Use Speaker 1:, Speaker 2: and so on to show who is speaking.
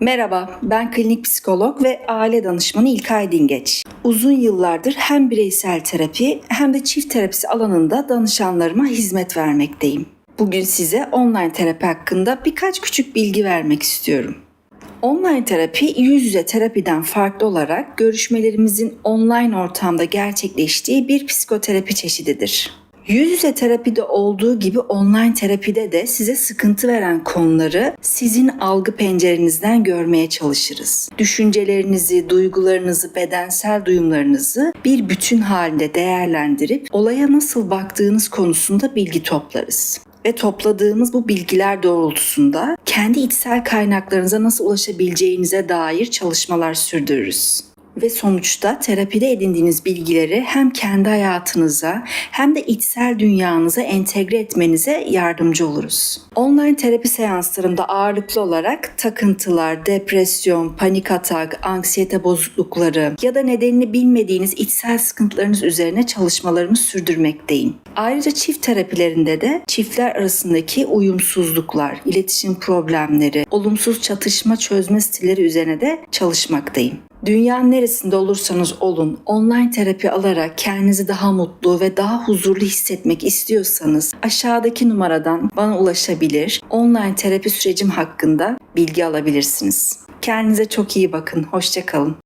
Speaker 1: Merhaba, ben klinik psikolog ve aile danışmanı İlkay Dingeç. Uzun yıllardır hem bireysel terapi hem de çift terapisi alanında danışanlarıma hizmet vermekteyim. Bugün size online terapi hakkında birkaç küçük bilgi vermek istiyorum. Online terapi yüz yüze terapiden farklı olarak görüşmelerimizin online ortamda gerçekleştiği bir psikoterapi çeşididir. Yüz yüze terapide olduğu gibi online terapide de size sıkıntı veren konuları sizin algı pencerenizden görmeye çalışırız. Düşüncelerinizi, duygularınızı, bedensel duyumlarınızı bir bütün halinde değerlendirip olaya nasıl baktığınız konusunda bilgi toplarız ve topladığımız bu bilgiler doğrultusunda kendi içsel kaynaklarınıza nasıl ulaşabileceğinize dair çalışmalar sürdürürüz. Ve sonuçta terapide edindiğiniz bilgileri hem kendi hayatınıza hem de içsel dünyanıza entegre etmenize yardımcı oluruz. Online terapi seanslarında ağırlıklı olarak takıntılar, depresyon, panik atak, anksiyete bozuklukları ya da nedenini bilmediğiniz içsel sıkıntılarınız üzerine çalışmalarımı sürdürmekteyim. Ayrıca çift terapilerinde de çiftler arasındaki uyumsuzluklar, iletişim problemleri, olumsuz çatışma çözme stilleri üzerine de çalışmaktayım. Dünyanın neresinde olursanız olun online terapi alarak kendinizi daha mutlu ve daha huzurlu hissetmek istiyorsanız aşağıdaki numaradan bana ulaşabilir. Online terapi sürecim hakkında bilgi alabilirsiniz. Kendinize çok iyi bakın. Hoşçakalın.